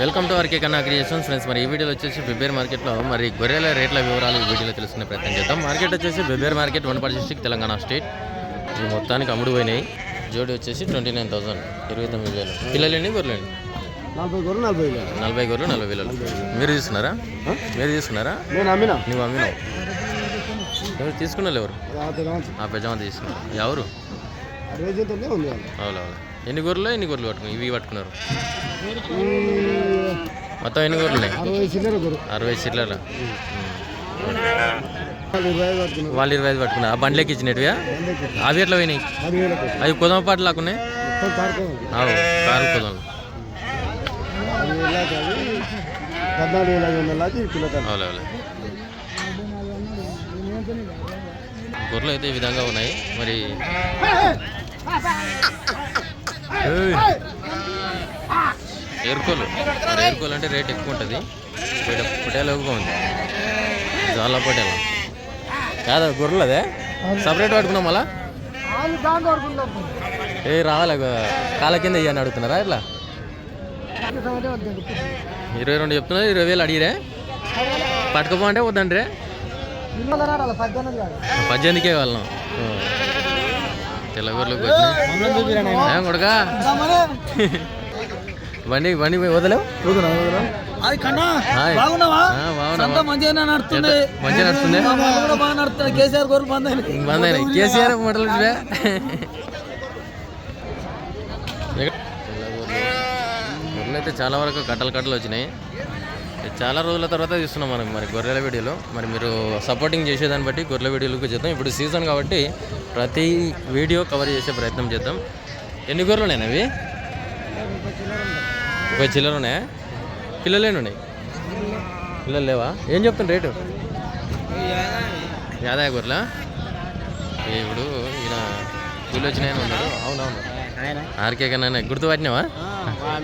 Welcome to RK Kanna creations friends మరి ఈ వీడియోలో వచ్చేసి బెబ్బేర్ మార్కెట్లో మరి గొర్రెల రేట్ల వివరాలు ఈ వీడియోలో తెలుసుకునే ప్రయత్నం చేద్దాం. మార్కెట్ వచ్చేసి బెబ్బేర్ market Wanaparthy district Telangana state. ఇవి మొత్తానికి అమ్ముడు పోయినాయి జోడి వచ్చేసి ట్వంటీ నైన్ థౌసండ్ ఇరవై తొమ్మిది వేలు. పిల్లలండి గొర్రెలండి నలభై గొర్రెలు నలభై వేలు. నలభై గొర్రెలు నలభై వేలు. మీరు తీసుకున్నారా? మీరు తీసుకున్నారా? నేను అమ్మినా? నువ్వు అమ్మినావు. ఎవరు తీసుకున్నారు ఎవరు? ఆ పెద్దమంది తీసుకున్నారు ఎవరు అరవై ఎన్ని గొర్రెలు ఎన్ని గొర్రెలు పట్టుకున్నారు ఇవి పట్టుకున్నారు? మొత్తం ఎన్ని గొర్రెలు? అరవై చిల్లర వాళ్ళు ఇరవై ఐదు పట్టుకున్నారు. ఆ బండ్లకి ఇచ్చినట్టుగా అవి ఎట్లా పోయినాయి? అవి కుదమ పాటలు లాక్కున్నాయి కారు కుదమలు. గొర్రెలు అయితే ఈ విధంగా ఉన్నాయి. మరి. ఏరుకోలు. ఏరుకోలు అంటే రేట్ ఎక్కువ ఉంటుంది. ఇక్కడ పొటేలు ఎక్కువ ఉంది. చాలా పొటేలు. కాదా గొర్రెలు అదే? సపరేట్ పట్టుకున్నాం మళ్ళా? ఏ రావాలి కాళ్ళ కింద ఇయ్యని అడుగుతున్నారా ఇట్లా? ఇరవై రెండు చెప్తున్నారు ఇరవై వేలు అడిగిరే. పట్టుకపో అంటే వద్దండ్రే పద్దెనిమిదికే వాళ్ళం తెల్లగొర్రెలు ఏం కొడుకా? బండి బండి వదలేవు? కేసీఆర్ అయితే చాలా వరకు కట్టలు కట్టలు వచ్చినాయి. చాలా రోజుల తర్వాత చూస్తున్నాం మనం మరి గొర్రెల వీడియోలో. మరి మీరు సపోర్టింగ్ చేసేదాన్ని బట్టి గొర్రెల వీడియోలకు చేద్దాం. ఇప్పుడు సీజన్ కాబట్టి ప్రతి వీడియో కవర్ చేసే ప్రయత్నం చేద్దాం. ఎన్ని గొర్రెలు ఉన్నాయి అవి? ఒక చిల్లర ఉన్నాయా? పిల్లలేని ఉన్నాయి? పిల్లలు లేవా? ఏం చెప్తాను రేటు? యాదయ్య గొర్రెల? ఇప్పుడు ఈయన ఆయన ఉన్నాడు? అవునవును. ఆర్కే కన్నా గుర్తు పట్టినావా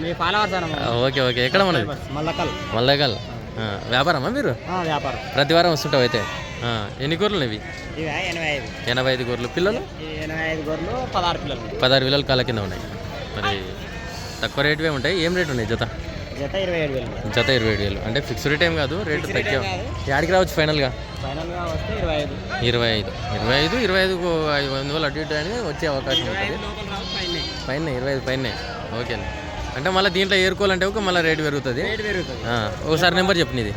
మీ ఫాలోవర్స్ ఓకే ఓకే. ఎక్కడ మనది? మల్లకల్. మల్లగల్ వ్యాపారమా మీరు? వ్యాపారం. ప్రతి వారం వస్తుంటావు అయితే. ఎన్ని గొర్రెలు ఇవి? ఎనభై ఐదు. గొర్రెలు. పిల్లలు? పదహారు పిల్లలు. పదహారు వేల కాళ్ళ కింద ఉన్నాయి. మరి తక్కువ రేటువే ఉంటాయి. ఏం రేటు ఉన్నాయి జత? జత ఇరవై ఏడు వేలు. జత ఇరవై ఏడు వేలు. అంటే ఫిక్స్డ్ రేట్ ఏం కాదు రేటు తక్కువ యాడికి రావచ్చు ఫైనల్గా? ఫైనల్గా వస్తే ఇరవై ఐదు. ఇరవై ఐదు. ఇరవై ఐదు ఇరవై ఐదు వందలు అటు ఇటు అనేది వచ్చే అవకాశం ఉంటుంది. పైన. ఇరవై ఐదు పైన. ఓకే అంటే మళ్ళీ దీంట్లో ఏరుకోవాలంటే ఒక మళ్ళీ రేటు పెరుగుతుంది. ఒకసారి నెంబర్ చెప్పు నీది.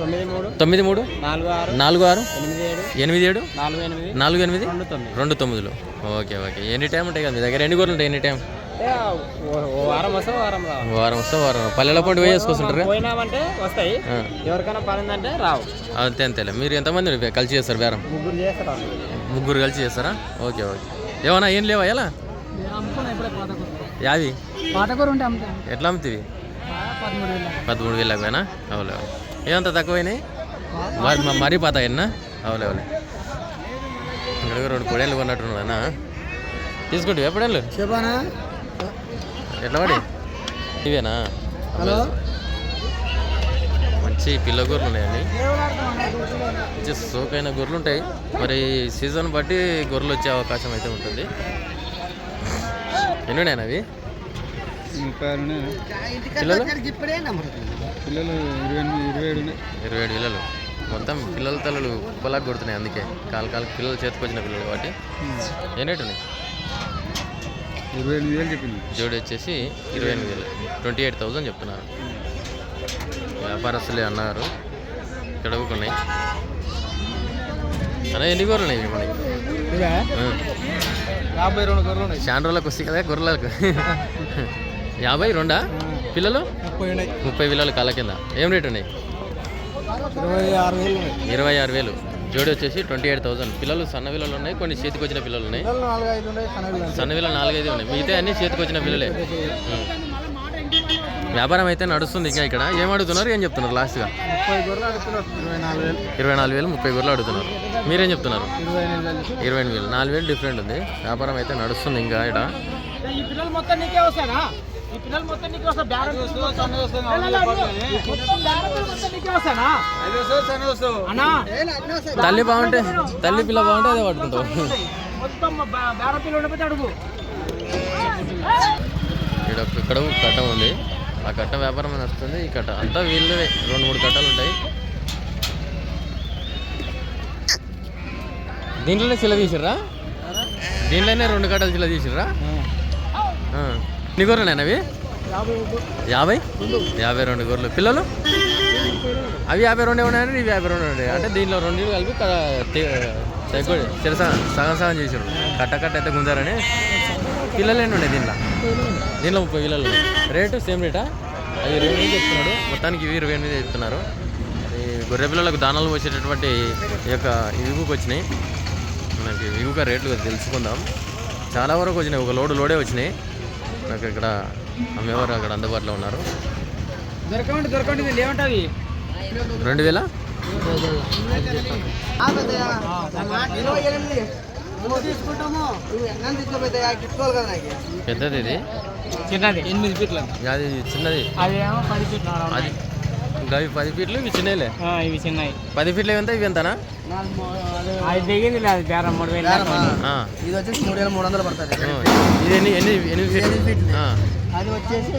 తొమ్మిది మూడు తొమ్మిది మూడు నాలుగు ఆరు ఎనిమిది ఏడు ఎనిమిది ఏడు నాలుగు ఎనిమిది నాలుగు ఎనిమిది రెండు తొమ్మిది. రెండు తొమ్మిదిలు. Okay okay. ఎనీ టైం ఉంటాయి కదా మీ దగ్గర? ఎన్ని గొర్రెలు ఉంటాయి? Any time? వారం వస్తే వారం రావు. వారం వస్తే వారం పల్లెల పండు పోయి వేసుకొస్తుంటారా పోయినామంటే వస్తాయి. ఎవరికైనా పని రావు. అంతే అంతేలే. మీరు ఎంతమంది కలిసి చేస్తారు బేరం? ముగ్గురు చేస్తారు? ముగ్గురు కలిసి చేస్తారా? Okay okay. ఏమన్నా ఏం లేవా? ఎలా? యాది? పాత కూర ఉంటే ఎట్లా అమ్ముతుంది పదమూడు వేలు పదమూడు వేలకు పోయినా? అవులే ఏమంత తక్కువైనాయి? మరి పాత అయినా అవులే అవులే ఇక్కడ రెండు పొడేళ్ళు కొన్నట్టున్నాడనా తీసుకుంటు ఎప్పుడేళ్ళు చెప్పానా? ఎట్లా పడి ఇవేనా హలో? మంచి పిల్ల గొర్రెలు ఉన్నాయండి. మంచి సోకైన గొర్రెలు ఉంటాయి. మరి సీజన్ బట్టి గొర్రెలు వచ్చే అవకాశం అయితే ఉంటుంది. ఎన్ని ఉన్నాయన్న అవి ఉన్నాయి పిల్లలు? పిల్లలు ఇరవై ఏడు ఉన్నాయి. పిల్లలు. మొత్తం పిల్లల తలలు కుప్పలాగా కొడుతున్నాయి అందుకే. కాలు కాలు పిల్లలు చేతికొచ్చిన పిల్లలు కాబట్టి. ఎన్ని రేటు ఉన్నాయి? ఇరవై ఎనిమిది వేలు చెప్పింది. జోడి వచ్చేసి ఇరవై ఎనిమిది వేలు. ట్వంటీ ఎయిట్ థౌజండ్ చెప్తున్నారు. వ్యాపారస్తులే అన్నారు. ఇక్కడ ఉన్నాయి అలా ఎన్ని గొర్రెలు ఉన్నాయి మనకి. యాభై రెండు గొర్రెలు ఉన్నాయి. వస్తాయి కదా గొర్రెలకు. యాభై రెండా? పిల్లలు? ముప్పై వేల కాళ్ళ కింద. ఏం రేట్ ఉన్నాయి? ఇరవై ఆరు వేలు ఉన్నాయి. ఇరవై ఆరు వేలు. జోడి వచ్చేసి ట్వంటీ ఎయిట్ థౌసండ్. పిల్లలు సన్న పిల్లలు ఉన్నాయి కొన్ని చేతికి వచ్చిన పిల్లలు ఉన్నాయి. సన్న పిల్లలు నాలుగైదు ఉన్నాయి. మిగతా అన్ని చేతికి వచ్చిన పిల్లలే. వ్యాపారం అయితే నడుస్తుంది ఇంకా ఇక్కడ. ఏం అడుగుతున్నారు ఏం చెప్తున్నారు లాస్ట్గా ఇరవై నాలుగు వేలు. ముప్పై గొర్రెలు అడుగుతున్నారు. మీరేం చెప్తున్నారు? ఇరవై ఎనిమిది వేలు. నాలుగు వేలు డిఫరెంట్ ఉంది. వ్యాపారం అయితే నడుస్తుంది ఇంకా ఇక్కడ. ఈ పిల్లలు మొత్తం నీకే వస్తా తల్లి బాగుంటే తల్లి పిల్ల బాగుంటే అదే పట్టుకుంటావు. మొత్తం ఉండిపోతే అడుగు. ఇక్కడ ఒక- ఇక్కడ కట్ట ఉంది. ఆ కట్ట వ్యాపారం నడుస్తుంది ఈ కట్ట అంతా వీళ్ళవే రెండు మూడు కట్టలు ఉంటాయి. దీంట్లోనే చిల్ల తీసిర్రా? దీంట్లోనే రెండు కట్టలు చిల్ల తీసిర్రా. ఎన్ని గొర్రెలు అవి? యాభై యాభై? రెండు. గొర్రెలు. పిల్లలు? అవి యాభై రెండే ఉన్నాయండి ఇవి యాభై రెండు ఉన్నాయి అంటే దీంట్లో రెండు కలిపి క- తె- తెగొ- చిరస సగం సగం చేసారు కట్ట కట్ట అయితే గుంజారని. పిల్లలు ఏంటి ఉండే దీంట్లో? దీంట్లో ముప్పై పిల్లలు ఉన్నాయి. రేటు సేమ్ రేటా? అవి ఇరవై ఎనిమిది చెప్తున్నాడు. మొత్తానికి ఇవి ఇరవై ఎనిమిది చెప్తున్నారు. ఈ గొర్రె పిల్లలకు దానాలు పోసేటటువంటి ఈ యొక్క ఇగుకు వచ్చినాయి. మనకి ఇగుక రేట్లు తెలుసుకుందాం. చాలా వరకు వచ్చినాయి. ఒక లోడు లోడే వచ్చినాయి. నాకు ఇక్కడ అమ్మేవారు అక్కడ అందుబాటులో ఉన్నారు. దొరకండి దొరకండి ఇది ఏమంటది రెండు వేల? పెద్దది ఇది. చిన్నది. ఎనిమిది ఫీట్ల అది చిన్నది. అది ఇంకా ఇవి పది ఫీట్లు ఇవి చిన్నలే ఇవి చిన్నవి పది ఫీట్లు ఎంత? ఇవి ఎంతనా? అది దిగింది లేదు బేరం మూడు వేలు ఆ. ఇది వచ్చేసి మూడు వేల మూడు వందలు పడుతుంది. ఇది ఎన్ని ఎన్ని ఎనిమిది ఫీట్లు. అది వచ్చేసి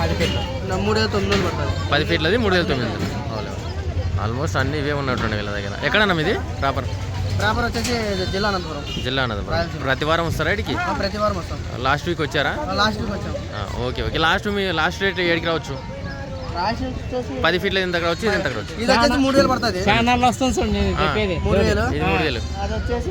పది ఫీట్లు. మూడు వేల తొమ్మిది వందలు పడుతుంది. పది ఫీట్లది మూడు వేల తొమ్మిది వందలు. అవును ఆల్మోస్ట్ అన్ని ఇవే ఉన్నట్టుండే వీళ్ళ దగ్గర. ఎక్కడన్నా ఇది ప్రాపర్? ప్రాపర్ వచ్చేసి జిల్లా అనంతపురం. జిల్లా రాయలసీమ. ప్రతి వారం వస్తారా ఇడికి ఆ, ప్రతి వారం వస్తాం. లాస్ట్ వీక్ వచ్చారా? లాస్ట్ వీక్ వచ్చాం. ఆ, ఓకే ఓకే. లాస్ట్ మీ లాస్ట్ రేట్ ఏడికి రావచ్చు? పది ఫీట్ల ఎంత రావచ్చు ఇది ఎంత రావచ్చు ఇది వచ్చేసి మూడు వేలు పడుతుంది. ఛానల్ వస్తుంది చూడండి నేను. చెప్పేది. మూడు వేలు? ఇది మూడు వేలు అది వచ్చేసి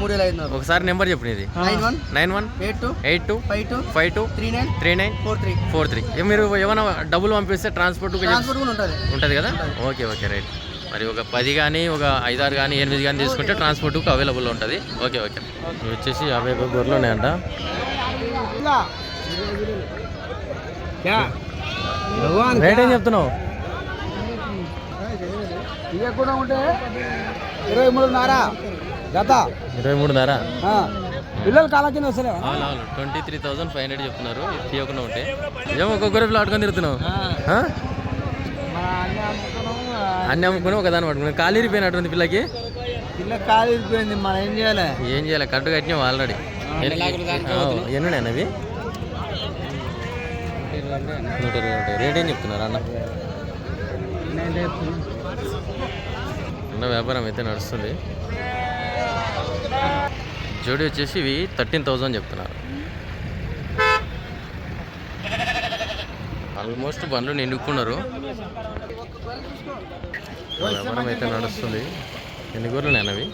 మూడు వేల ఐదు ఒకసారి నెంబర్ చెప్పు ఇది nine one nine one eight two eight two five two five two three nine three nine four three. Four three. మీరు ఏమైనా డబ్బులు పంపిస్తే ట్రాన్స్పోర్ట్ ఉంటుంది. ఉంటుంది కదా? Okay okay right. మరి ఒక పది కానీ ఒక ఐదారు కానీ ఎనిమిది కానీ తీసుకుంటే ట్రాన్స్పోర్ట్కి అవైలబుల్ ఉంటుంది. Okay okay. ఇవి వచ్చేసి యాభై గొర్రెలు ఉన్నాయంట. రేట్ ఏం చెప్తున్నావు? ఇవి కూడా ఉంటే ఇరవై మూడున్నర జత ఇరవై మూడున్నర పిల్లలు కాల కింద వస్తలేవా? అవును అవును. Twenty three thousand five hundred చెప్తున్నారు తీయకుండా ఉంటే. ఏమో ఒక గొర్రె పిల్ల పట్టుకొని తిరుగుతున్నావు? అన్ని అమ్ముకుని ఒకదాన్ని పట్టుకుని కాలు ఇరిపోయినటువంటి పిల్లకి? పిల్ల కాలు ఇరిపోయింది మనం ఏం చేయాలి? ఏం చేయాలి? కరెక్ట్ కట్టినావు ఆల్రెడీ ఎన్ని అవి నూట ఇరవై ఉంటాయి రేట్ ఏం చెప్తున్నారు అన్న? అన్న వ్యాపారం అయితే నడుస్తుంది. జోడి వచ్చేసి ఇవి థర్టీన్ థౌజండ్ చెప్తున్నారు. ఆల్మోస్ట్ బండ్లు నిండుకున్నారు. వ్యాపారం అయితే నడుస్తుంది. ఎన్ని గొర్రెలు నేను అవి?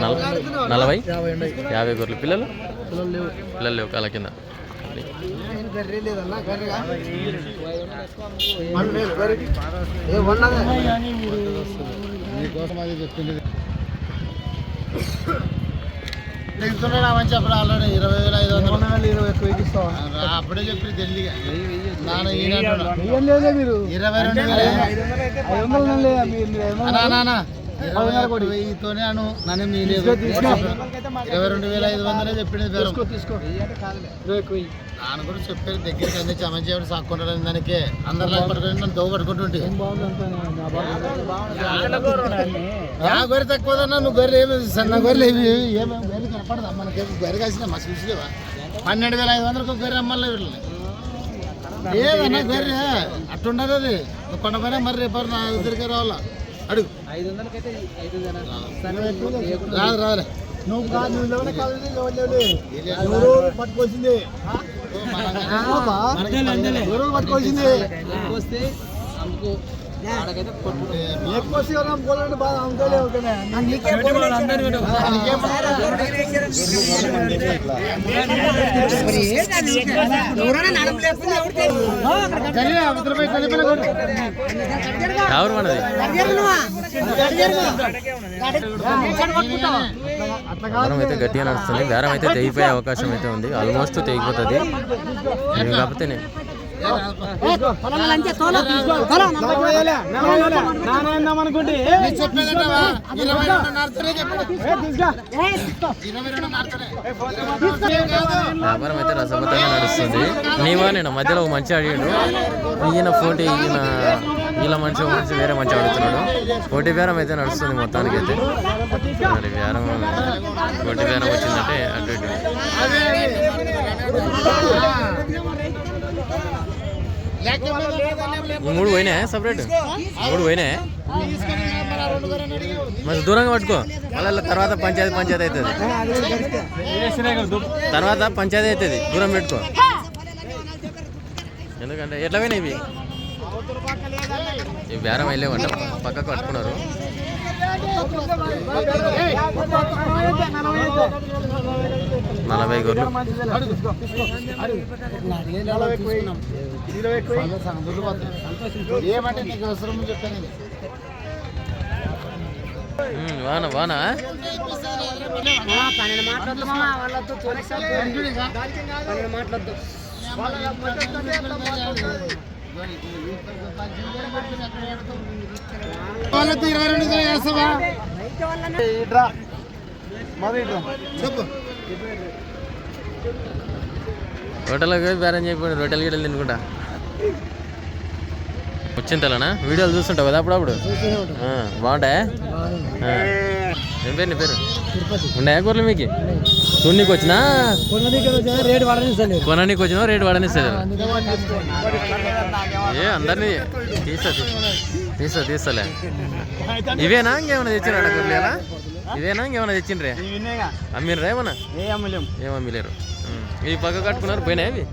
నల- నలభై? యాభై గొర్రెలు పిల్లలు? పిల్లలు లేవు. కాల కింద. గర్రె లేదన్నా గర్రెగా? ఏ ఉన్నదే మీకోసం అది చెప్పింది దిగుతున్నాడా మంచి అప్పుడు ఆల్రెడీ? ఇరవై వేల ఐదు వందలు. ఇరవై ఎక్కువ ఇస్తావా? అప్పుడే చెప్పి తెలియగా నాన్న ఈయన ఇరవై రెండు వేల. ఐదు వందలు మీరు మీరు వెయ్యితోనే అను నన్ను మీ లేదు. ఇరవై రెండు వేల ఐదు వందలే చెప్పింది నాన్న కూడా చెప్పారు దగ్గరికి అన్ని చమంచి సాక్కుంటాడు దానికి. అందరిలో పట్టుకొని నన్ను దోవ పట్టుకుంటుంటే. యా గొర్రె తక్కువదన్నా నువ్వు గొర్రె ఏమి సన్న గొర్రెలు ఏమి? ఏమి? గొర్రెలు కనపడదా? మనకి గొర్రె కాసిన మా చూసిలేవా పన్నెండు వేల ఐదు వందలకు గొర్రె అమ్మాలి వీళ్ళని ఏదన్నా గొర్రె అట్టుండదు అది. కొండపైన మరి రేపు నా దగ్గరికి రావాలా? అడుగు రాదు రాదులే నువ్వు కాదు నువ్వు లేవనే కాదు ఎవరు పట్టుకోవాల్సిందే ఎవరు పట్టుకోవాల్సిందే వస్తే ఎక్కువ ఎవరు అమ్ముకోవాలంటే బాగా అమ్ముకోలే ఓకేనే ఎవరు మనది? వ్యాపారం అయితే గట్టిగా నడుస్తుంది. బేరం అయితే తెగిపోయే అవకాశం అయితే ఉంది. ఆల్మోస్ట్ తెగిపోతుంది. నేను కాకపోతే వ్యాపారం అయితే రసవతంగా నడుస్తుంది. నీవా? నేను మధ్యలో ఒక మంచి అడిగాడు. ఈయన పోటీ ఈయన ఇలా మంచి మంచి వేరే మంచి అడుగుతున్నాడు పోటీ బేరం అయితే నడుస్తుంది మొత్తానికి అయితే మరి బేరం పోటీ బేరం వచ్చిందంటే అటు ఇటు. మూడు పోయినా సపరేట్? మూడు పోయినా? మరి దూరంగా పట్టుకో. మళ్ళీ తర్వాత పంచాయతీ పంచాయతీ అవుతుంది. తర్వాత పంచాయతీ అవుతుంది. దూరం పెట్టుకో. ఎందుకంటే ఎట్లా పోయినాయి ఇవి? ఇవి బేరం వెళ్ళేవంట పక్కకు పట్టుకున్నారు నలభై గొర్రెలు వాన వాన? పన్నెండు మాట్లాడదు వాళ్ళతో పన్నెండు మాట్లాడదు వాళ్ళతో ఇరవై రెండు వేస్తావా పోయి బేరం చెప్పాడు రొట్టెలు గిట్టెలు తినుకుంటా. వచ్చింతలనా వీడియోలు చూస్తుంటావు కదా అప్పుడప్పుడు? ఆ, బాగుంటాయా. ఏం పేరు నీ పేరు? ఉన్నాయా కూరలు మీకు? చూడనీకి వచ్చినా కొననీకి వచ్చినా రేటు పడనిస్తుంది ఏ అందరినీ తీస్తా తీ- తీస్తా తీస్తలే ఇవేనా? ఇంకేమైనా తెచ్చినాడా కూరలు ఇలా ఇవేనా? ఇంకేమైనా తెచ్చిండ్రే? అమ్మిర్రా ఏమన్నా? ఏ అమ్మలేం. ఏం అమ్మిలేరు. ఈ పక్క కట్టుకున్నారు మీరు?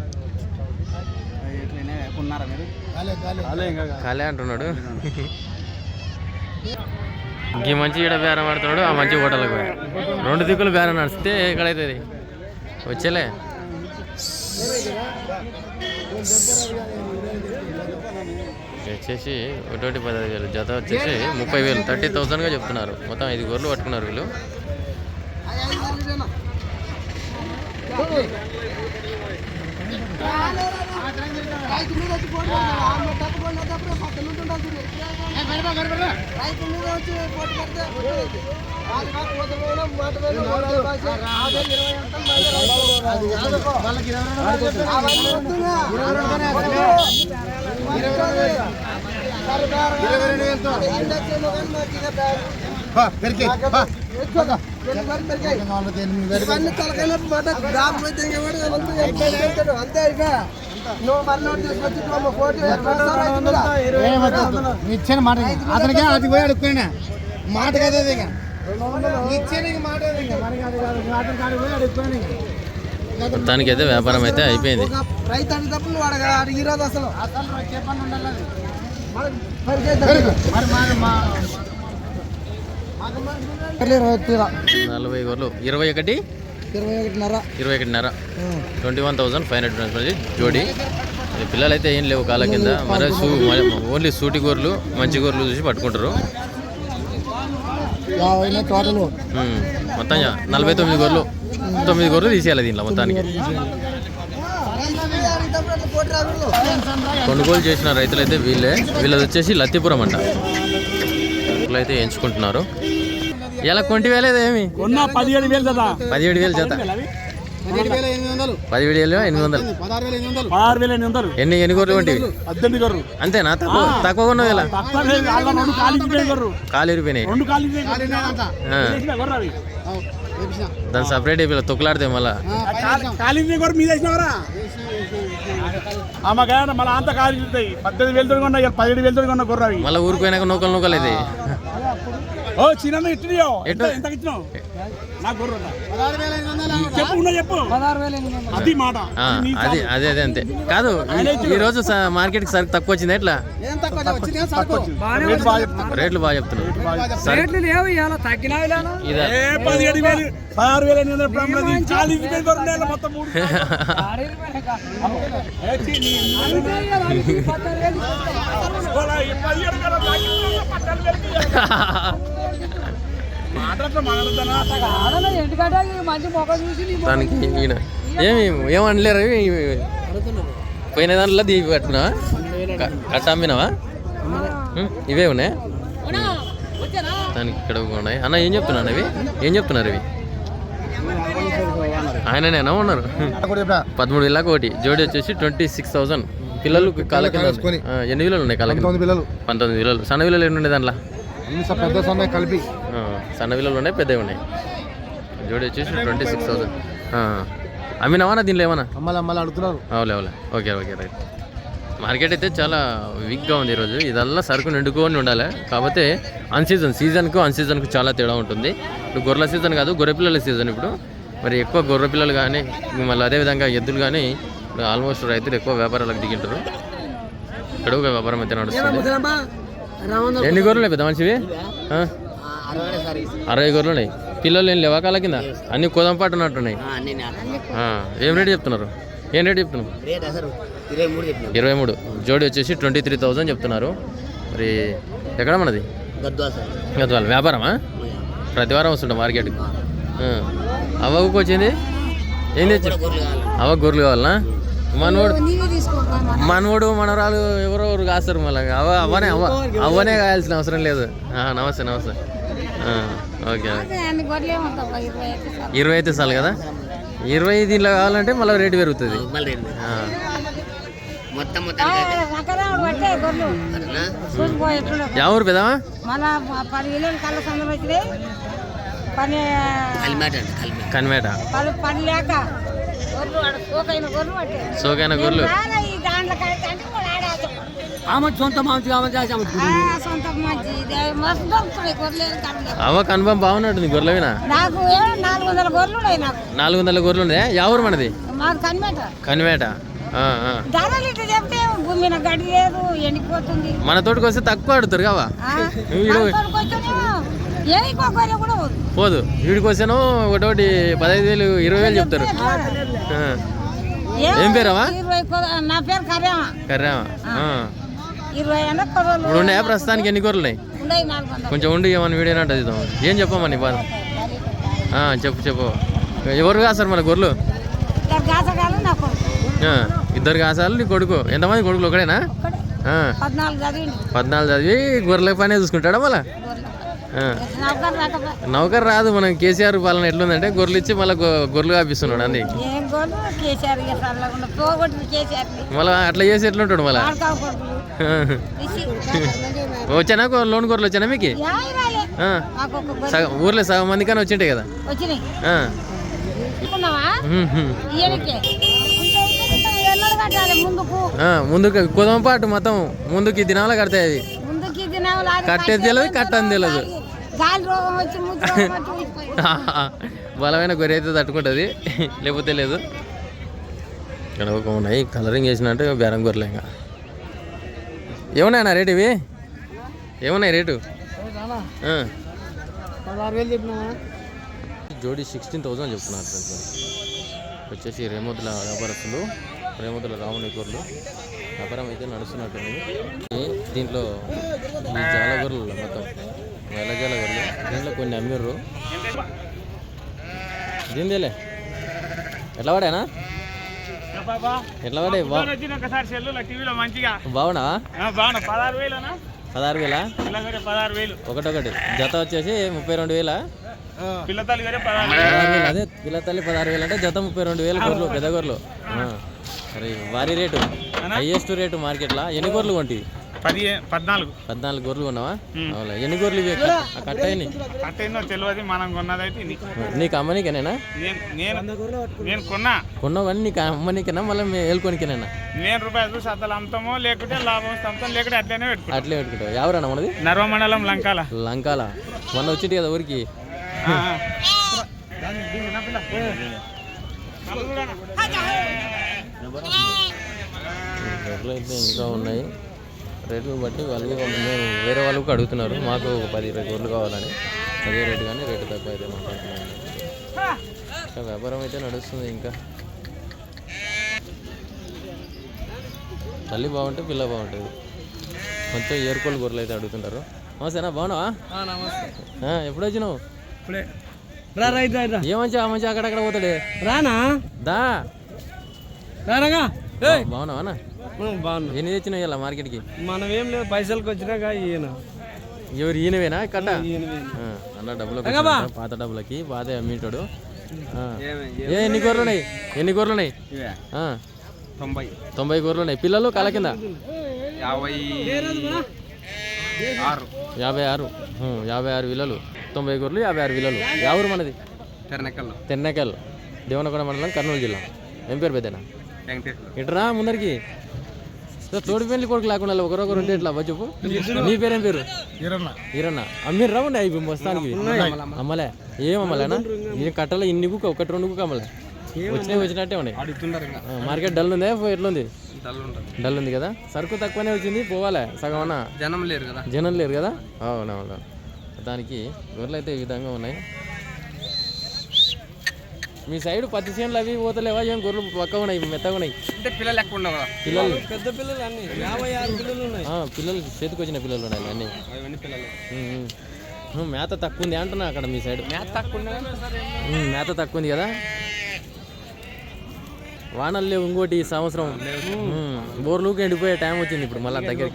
ఖాళీ అంటున్నాడు. ఇంక మంచి ఈడ బేరం ఆడుతున్నాడు ఆ మంచి హోటల్కి రెండు దిక్కులు బేరం నడిస్తే ఎక్కడైతుంది? వచ్చేలే. వచ్చేసి ఒకటి పదహైదు వేలు. జత వచ్చేసి ముప్పై వేలు. థర్టీ థౌసండ్గా చెప్తున్నారు. మొత్తం ఐదు గొర్రెలు పట్టుకున్నారు వీళ్ళు. వందలు ఇరవై ఇచ్చిన మాట అతనికే అది పోయి అడుక్కున్నా మాట కదా మొత్తానికి అయితే వ్యాపారం అయితే అయిపోయింది. రైతు నువ్వు అడగ అసలు. నలభై గొర్రెలు ఇరవై ఒకటి? ఇరవై ఒకటిన్నర. ఇరవై ఒకటిన్నర twenty one thousand five hundred జోడి. ఈ పిల్లలు అయితే ఏం లేవు కాళ్ళ కింద. మరి సూ ఓన్లీ సూటి గొర్రెలు మంచి గొర్రెలు చూసి పట్టుకుంటారు. యాభై టోటల్ మొత్తం యా- నలభై తొమ్మిది గొర్రెలు తొమ్మిది గొర్రెలు తీసేయాలి దీంట్లో మొత్తానికి. కొనుగోలు చేసిన రైతులైతే వీళ్ళే. వీళ్ళది వచ్చేసి లత్తిపురం అంట. అయితే ఎంచుకుంటున్నారు. ఇలా కొంటి వేలేదు ఏమి? ఉన్న పదిహేడు వేలు కదా పదిహేడు వేలు జత. పదిహేడు వేల ఎనిమిది వందలు. పదహారు వేల ఎనిమిది వందలు. ఎన్ని ఎన్ని గొర్రెలు కొంటివి పద్దెనిమిది గొర్రు అంతేనా? తక్కువ తక్కువ కాలు ఇరిపోయినాయి సపరేట్ అయిపోయి తొక్కులాడితే మళ్ళా. మళ్ళీ అంత పద్దెనిమిది వేలతో కొన్నా పదిహేడు వేలతో మళ్ళీ ఊరికి పోయినాక నూకలు నూకలు అయితే ఓ చిన్న ఇట్టియో ఎంత ఇచ్చినావు నా గొర్రు అది అది అదే అదే అంతే. కాదు ఈ- ఈ రోజు స- మార్కెట్కి సరుకు తక్కువ వచ్చింది ఎట్లా. రేట్లు బాగా చెప్తున్నారు. వేలు వేల వేలు వేల దానికి ఈయన. ఏమి ఏమనలేరు పోయిన దాంట్లో దీపి కట్టుకున్నా కట్ట అమ్మినావా? ఇవే ఉన్నాయి. దానికి ఇక్కడ ఉన్నాయి. అన్న ఏం చెప్తున్నాను ఇవి ఏం చెప్తున్నారు ఇవి? ఆయననేనా ఉన్నారు. పదమూడు వేలకు ఒకటి జోడి వచ్చేసి ట్వంటీ సిక్స్ థౌసండ్. పిల్లలు. ఆ, ఎన్ని విలువలు ఉన్నాయి కింద? పంతొమ్మిది పిల్లలు. సన్న విలువలు ఎన్ని ఉన్నాయి దాంట్లో? పెద్ద కలిపి. సన్న విలువలు ఉన్నాయి పెద్దవి ఉన్నాయి. జోడి వచ్చేసి ట్వంటీ సిక్స్ థౌసండ్ అమ్మినావా దీనిలో ఏమన్నా? మళ్ళీ మళ్ళీ అడుగుతున్నారు. అవులే అవులే. Okay okay right. మార్కెట్ అయితే చాలా వీక్గా ఉంది ఈరోజు. ఇదల్లా సరుకు నిండుకొని ఉండాలి. కాకపోతే అన్ సీజన్ సీజన్కు అన్ సీజన్కు చాలా తేడా ఉంటుంది. ఇప్పుడు గొర్రెల సీజన్ కాదు గొర్రె పిల్లల సీజన్ ఇప్పుడు. మరి ఎక్కువ గొర్రె పిల్లలు కానీ మళ్ళీ అదేవిధంగా ఎద్దులు కానీ ఆల్మోస్ట్ రైతులు ఎక్కువ వ్యాపారాలకు దిగింటారు. ఇక్కడ వ్యాపారం అయితే నడుస్తుంది. ఎన్ని గొర్రెలు పెద్ద మనిషివి? అరవై గొర్రెలు ఉన్నాయి. పిల్లలు ఏం లేవా కాళ్ళ కింద? అన్ని కోదంపాటు ఉన్నట్టున్నాయి ఏం రేటు చెప్తున్నారు? ఏం రేటు చెప్తున్నారు? ఇరవై మూడు జోడి వచ్చేసి ట్వంటీ త్రీ థౌజండ్ చెప్తున్నారు. మరి ఎక్కడ మనది? గద్వాల వ్యాపారమా? ప్రతి వారం వస్తుంటా మార్కెట్కి. అవ్వకు వచ్చింది? ఏం తెచ్చి అవ్వ గొర్రెలు కావాలనా? మనోడు మనోడు మనవరాలు ఎవరో ఎవరు కాస్తారు మళ్ళీ. అవ్వ అవ్వనే అవ్వ అవ్వనే కాయాల్సిన అవసరం లేదు. ఆ, నమస్తే నమస్తే. ఓకే. ఓకే ఇరవై అయితే చాలు కదా? ఇరవై దీనిలో కావాలంటే మళ్ళీ రేటు పెరుగుతుంది. ఆ. మొత్తం మొత్తం యా ఊరు పెదవా మళ్ళా పది కిలోలు కళ్ళ సందర్భం వచ్చినాయి. పని కన్మేట పని లేక. సోకైన గొర్రెలు. ఆమె సొంత మంచి ఆమె అవ్వ కన్ఫామ్ బాగున్నట్టుంది గొర్రెలవినా నాకు ఏమో నాలుగు వందల గొర్రెలు ఉన్నాయి నాకు. నాలుగు వందల గొర్రెలు ఉన్నాయి? యా ఊరు మనది మీద ఎండిపోతుంది. మన తోటికి వస్తే తక్కువ ఆడుతారు కావా వీడు- పోదు. వీడికి వస్తేనో ఒకటోటి పదహైదు వేలు ఇరవై వేలు చెప్తారు. ఏం పేరమ్మా? నా పేరు కర్రామా. ఇరవై కొరలు ఇప్పుడు ఉన్నాయా ప్రస్తుతానికి ఎన్ని గొర్రెలు ఉన్నాయి? కొంచెం ఉండి ఏమన్నా వీడియో అంటే చూద్దాం ఏం చెప్పమని బాధ? ఆ, చెప్పు చెప్పు. ఎవరు కాస్తారు మన గొర్రెలు? ఇద్దరు నా కాసాలు నీ కొడుకు. ఎంతమంది కొడుకులు? ఒకడేనా? పద్నాలుగు చదివి గొర్రెల పనే చూసుకుంటాడా మళ్ళా. నౌకర్ రాదు మనం కేసీఆర్ పాలన ఎట్లుందంటే గొర్రెలు ఇచ్చి మళ్ళీ గొర్రెలు కాపిస్తున్నాడు అంది. కేసీఆర్ మళ్ళీ అట్లా చేసి ఎట్లుంటాడు మళ్ళా. వచ్చానా లోన్ గొర్రెలు వచ్చానా మీకు? ఊర్లో సగం మంది కానీ వచ్చింటాయి కదా? ముందుకు? ఆ, ముందుకు కుదం పాటు మొత్తం ముందుకి దినాలు కడతాయి ఆడి కట్టేది తెలియదు, కట్టని తెలియదు. బలమైన గొర్రె అయితే తట్టుకుంటుంది. లేకపోతే లేదు. ఇక్కడ ఒక ఉన్నాయి. కలరింగ్ వేసినట్టు బేరం గొర్రెలు ఇంకా. ఏమున్నాయన్నా రేటు ఇవి? ఏమున్నాయి రేటు? జోడి సిక్స్టీన్ థౌసండ్ చెప్తున్నారు ఫ్రెండ్స్ వచ్చేసి రేమోతుల వ్యాపారస్తులు రేమోతుల రాముని కూరలు వ్యాపారం అయితే నడుస్తున్నట్టుంది. ఈ దీంట్లో ఈ జాల గొర్రెలు మొత్తం. వేల జాల గొర్రెలు దీంట్లో కొన్ని అమ్మిర్రు. దీనిదేలే ఎట్లా పడానా ఎట్లా పడే బాగున్నా. పదహారు వేల? ఒకటొకటి. జత వచ్చేసి ముప్పై రెండు వేల. అదే పిల్ల తల్లి పదహారు వేలు అంటే జత ముప్పై రెండు వేలు గొర్రెలు పెద్ద గొర్రెలు. మరి భారీ రేటు. హైయెస్ట్ రేటు మార్కెట్లో? ఎన్ని గొర్రెలు కొంటివి? పది పద్నాలుగు. పద్నాలుగు గొర్రెలు కొన్నావా? అవునా ఎన్ని గొర్రెలు ఇవి? ఆ కట్ట అయినాయి కట్ట ఏందో తెలియదు మనం కొన్నదైతే నీకు. అమ్మనికేనేనా? నేను నేను నేను కొన్నా. కొన్నావు కానీ నీకు అమ్మనికేనా? మళ్ళీ మేము ఏలుకొనికేనేనా? నేను రూపాయలు చూసి అసలు అమ్ముతామో లేకుంటే లాభం అమ్ముతాం లేకుంటే అట్లనే పెట్టుకుంటాం. అట్లే పెట్టుకుంటావు? ఎవరన్నా మనది? నర్వ మండలం లంకాల. లంకాల. మొన్న వచ్చింది కదా ఊరికి. ఇంకా ఉన్నాయి. రేట్లు బట్టి వాళ్ళు మేము వేరే వాళ్ళకు అడుగుతున్నారు. మాకు ఒక పది ఇరవై గొర్రెలు కావాలని. అదే రేటు కానీ రేటు తక్కువ అయితే మాట్లాడుతున్నాం ఇంకా వ్యాపారం అయితే నడుస్తుంది ఇంకా. తల్లి బాగుంటే పిల్ల బాగుంటుంది. మొత్తం ఏరుకోళ్ళు గొర్రెలు అయితే అడుగుతుంటారు నమస్తేనా బాగున్నావా? ఎప్పుడు వచ్చినావు? ఇప్పుడే. రా రైట్ రైట్ రా ఏ మంచి అక్కడక్కడ పోతాడే? రానా? దా. రానగా బాగున్నావా బాగున్నా. ఎన్ని తెచ్చినావు ఇలా మార్కెట్కి? మనం ఏం లేదు పైసలకు వచ్చినాక ఈయన. ఎవరు ఈయనవేనా కట్ట? అన్న వచ్చిందంట, పాత డబ్బులకి పాత అమ్మింటాడు. ఏ ఎన్ని గొర్రెలు ఉన్నాయి? ఎన్ని గొర్రెలు ఉన్నాయి? తొంభై. తొంభై గొర్రెలు ఉన్నాయి. పిల్లలు కళ కింద? యాభై ఆరు. యాభై ఆరు. యాభై ఆరు విలలు. తొంభై గొర్రెలు యాభై ఆరు విలలు. ఎవరు మనది? తెరనెక్కల్లో. తెన్నెకల్ దేవనకొండ మండలం కర్నూలు జిల్లా. ఏం పేరు పెద్దనా ఇట్రా ముందరికి. తోడి పెళ్ళి కొడుకు లేకుండా ఒకరొకరు ఉంటే ఇట్లా చెప్పు? నీ పేరేం పేరు? ఈరన్న. అమ్మిర్రా రావండి అవి మొత్తానికి. అమ్మలే. ఏం అమ్మలేనా? ఏం కట్టలే ఇన్ని కుక్క ఒకటి రెండు కుక్క అమ్మలే. వచ్చినాయి వచ్చినట్టే ఉన్నాయి. మార్కెట్ డల్ ఉందే? ఎట్లుంది డల్ ఉంది కదా? సరుకు తక్కువనే వచ్చింది పోవాలే సగం అన్న. జనం లేరు కదా. జనం లేరు కదా? అవునవును. దానికి అయితే ఈ విధంగా ఉన్నాయి. మీ సైడ్ పత్తి చేనులు అవి పోతలేవా? ఏం గొర్రెలు పక్క ఉన్నాయి మెత్తగా ఉన్నాయి అంటే పిల్లలు ఎక్కువ ఉండవు కదా. పిల్లలు. పెద్ద పిల్లలు అన్ని. యాభై ఆరు పిల్లలు ఉన్నాయి. ఆ, పిల్లలు చేతికి వచ్చిన పిల్లలు ఉన్నాయి అన్నీ. అవన్నీ పిల్లలు. మేత తక్కువ ఉంది అంటున్నా అక్కడ మీ సైడ్. మ్యాథ్ తక్కువ మేత తక్కువ ఉంది కదా. వానలు లేవు ఇంకోటి ఈ సంవత్సరం. బోర్లుకి ఎండిపోయే టైం వచ్చింది ఇప్పుడు మళ్ళీ లేవు.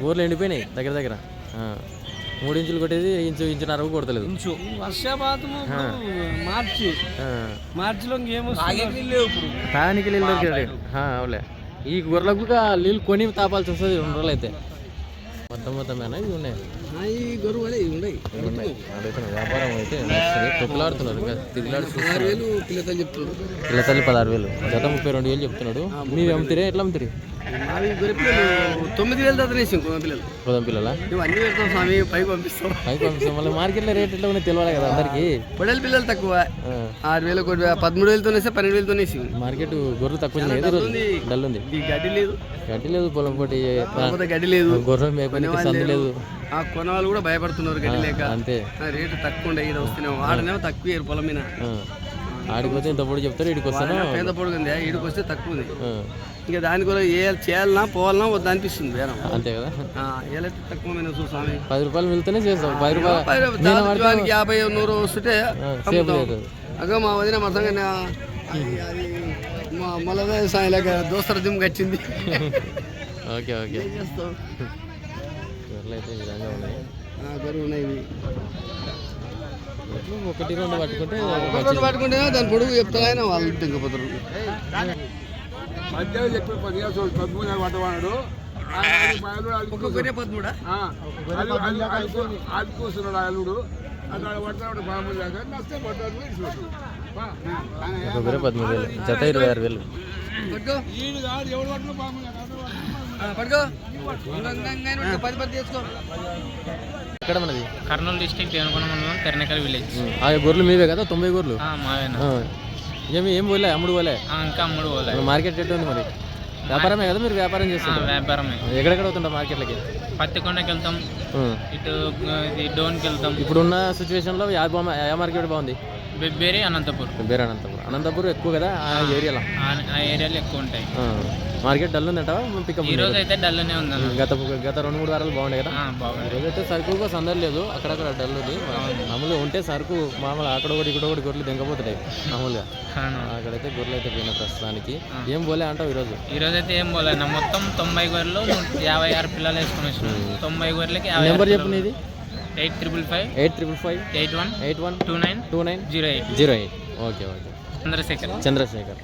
బోర్లు ఎండిపోయినాయి దగ్గర దగ్గర. ఆ. మూడు ఇంచులు కొట్టేది ఇంచు ఇంచున్నర కొడతలేదు. ఇంచు. వర్షపాతము మార్చి. మార్చిలో తాగానికి నీళ్ళు అవులే ఈ గొర్రెలకు కూడా నీళ్ళు కొని తాపాల్సి వస్తుంది రెండు రోజులు అయితే. మొత్తం మొత్తమేనా ఇవి ఉన్నాయి. వ్యాపారం అయితే తొక్కులాడుతున్నారు ఇంకా తిరిగిలాడు చూస్తున్నారు పిల్లలు చెప్తున్నారు పిల్ల తల్లి పదహారు వేలు. జత ముప్పై రెండు వేలు చెప్తున్నాడు. మీరు అమ్ముతారే? ఎట్లా అమ్ముతారు? అవి గొర్రె తొమ్మిది వేలు దాకా వేసి పిల్లలు. పిల్లల? అన్ని పెడతావు స్వామి పైకి పంపిస్తావు. పైకి పంపిస్తాం. మళ్ళీ మార్కెట్లో రేట్ ఎట్లా ఉన్నాయి తెలియాలి కదా అందరికి. పొడేల పిల్లలు తక్కువ. ఆరు వేలు పదమూడు వేలతో వేస్తే పన్నెండు వేలతో వేసి మార్కెట్ గొర్రెలు తక్కువ డల్ ఉంది. గడ్డి లేదు. గడ్డి లేదు పొలం పోటీ. గడ్డి లేదు. గొర్రె మేపనికి సందు లేదు. ఆ కొన వాళ్ళు కూడా భయపడుతున్నారు గడ్డి లేక. అంతే. ఆ రేటు తక్కువ ఉండే ఈడ వస్తున్నాం వాడనేమో తక్కువ పొలం మీద. ఆ. ఆడిపోతే ఇంత పొడి చెప్తారు ఇడికి వస్తాను పేద పొడుగుంది ఈడికి వస్తే తక్కువ ఉంది. ఇంకా దాని కూడా ఏ చేయాలన్నా పోవాలన్నా వద్దా అనిపిస్తుంది బేరం. అంతే కదా? ఏలైతే తక్కువ చూసామి పది రూపాయలు మిగిలితేనే చేస్తాం. పది రూపాయలు యాభై నూరు వస్తుంటే అగ మా వదిన మా సంగ మా మల వ్యవసాయం లేక దోస్తర దిమ్ కచ్చింది ఓకే ఓకే. ఏం చేస్తావు గొర్రెలు అయితే ఈ విధంగా ఉన్నాయి. గరువు ఉన్నాయి ఒకటి రెండు పట్టుకుంటే ఒక్కొక్కటి పట్టుకుంటే దాని పొడుగు చెప్తా ఆయన వాళ్ళు దింకపోతారు ఒక్కొక్కరే పదమూడా? ఒక గొర్రె పదమూడు వేలు. జత ఇరవై ఆరు వేలు. పట్టుకో. ఆ, పట్టుకో ఇంకా, ఇంకా, ఇంకా అయినా పట్టుకో. ఎక్కడ మనది? కర్నూలు డిస్టిక్ దేవనకొండ మండలం తెరనకల్ విలేజ్. ఆ గొర్రెలు మీవే కదా? తొంభై గొర్రెలు? మావేనా. ఏమి ఏం పోలే? అమ్ముడు పోలే? ఇంకా అమ్ముడు పోలే. మార్కెట్ ఎట్టు ఉంది మరి? వ్యాపారమే కదా మీరు వ్యాపారం చేస్తుంటారు వ్యాపారమే. ఎక్కడెక్కడ అవుతుంటారు మార్కెట్లకి? పత్తికొండకి వెళ్తాం. ఇటు ఇది డోన్కి వెళ్తాం ఇప్పుడున్న సిచ్యువేషన్లో యా యా మార్కెట్ బాగుంది? బెబ్బేరి అనంతపూర్. బేర్ అనంతపురం. అనంతపురం ఎక్కువ కదా? ఆ ఏరియాలో? ఆ- ఏరియాలో ఎక్కువ ఉంటాయి. మార్కెట్ డల్ ఉందంట పికప్ ఈ రోజు అయితే డల్లోనే ఉందన్న. గత గత రెండు మూడు వారాలు బాగుండే కదా? ఈరోజు అయితే సరుకు సందడి లేదు అక్కడక్కడ డల్ ఉంది. మామూలుగా ఉంటే సరుకు మామూలు అక్కడ ఒకటి ఇక్కడ ఒకటి గొర్రెలు దింకపోతున్నాయి మామూలుగా. అక్కడైతే గొర్రెలు అయితే పోయిన ప్రస్తుతానికి. ఏం పోలే అంటావు ఈరోజు? ఈ రోజు అయితే ఏం పోలేన్న మొత్తం తొంభై గొర్రెలు యాభై ఆరు పిల్లలు వేసుకొని వచ్చినాం. తొంభై గొర్రెలకి నెంబర్ చెప్పు నీది? Eight triple five. Eight triple five. Eight one. Eight one. Two nine. Two nine. Zero eight. Zero eight. Okay okay. Chandrasekhar. Chandrasekhar.